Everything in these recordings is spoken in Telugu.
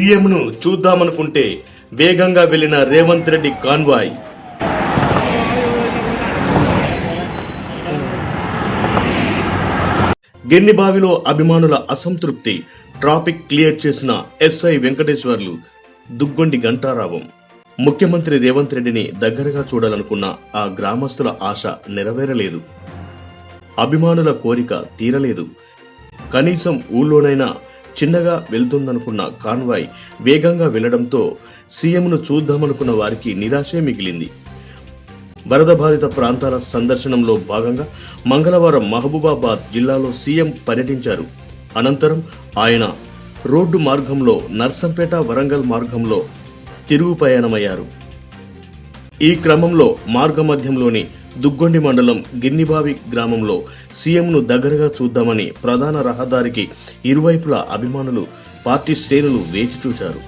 సీఎంను చూద్దామనుకుంటే వేగంగా వెళ్ళిన రేవంత్ రెడ్డి కాన్వాయ్. గిన్నిబావిలో అభిమానుల అసంతృప్తి. ట్రాఫిక్ క్లియర్ చేసిన ఎస్ఐ వెంకటేశ్వర్లు దుగ్గొండి గంటారావం ముఖ్యమంత్రి రేవంత్ రెడ్డిని దగ్గరగా చూడాలనుకున్న ఆ గ్రామస్తుల ఆశ నెరవేరలేదు. అభిమానుల కోరిక తీరలేదు. కనీసం ఊళ్ళోనైనా చిన్నగా వెళ్తుందనుకున్న కాన్వాయ్ వేగంగా వెళ్ళడంతో సీఎంను చూద్దామనుకున్న వారికి నిరాశే మిగిలింది. వరద బాధిత ప్రాంతాల సందర్శనంలో భాగంగా మంగళవారం మహబూబాబాద్ జిల్లాలో సీఎం పర్యటించారు. అనంతరం ఆయన రోడ్డు మార్గంలో నర్సంపేట వరంగల్ మార్గంలో తిరుగు ప్రయాణమయ్యారు. ఈ క్రమంలో మార్గమధ్యంలోని దుగ్గొండి మండలం గిన్నిబావి గ్రామంలో సీఎంను దగ్గరగా చూద్దామని ప్రధాన రహదారికి ఇరువైపులా అభిమానులు పార్టీ శ్రేణులు వేచి చూశారు.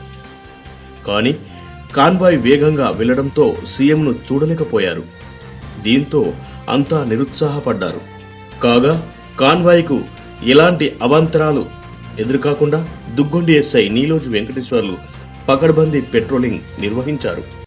కానీ కాన్వాయ్ వేగంగా వెళ్ళడంతో సీఎంను చూడలేకపోయారు. దీంతో అంతా నిరుత్సాహపడ్డారు. కాగా కాన్వాయ్కు ఎలాంటి అవాంతరాలు ఎదురుకాకుండా దుగ్గొండి ఎస్ఐ నీలోజు వెంకటేశ్వర్లు పకడ్బందీ పెట్రోలింగ్ నిర్వహించారు.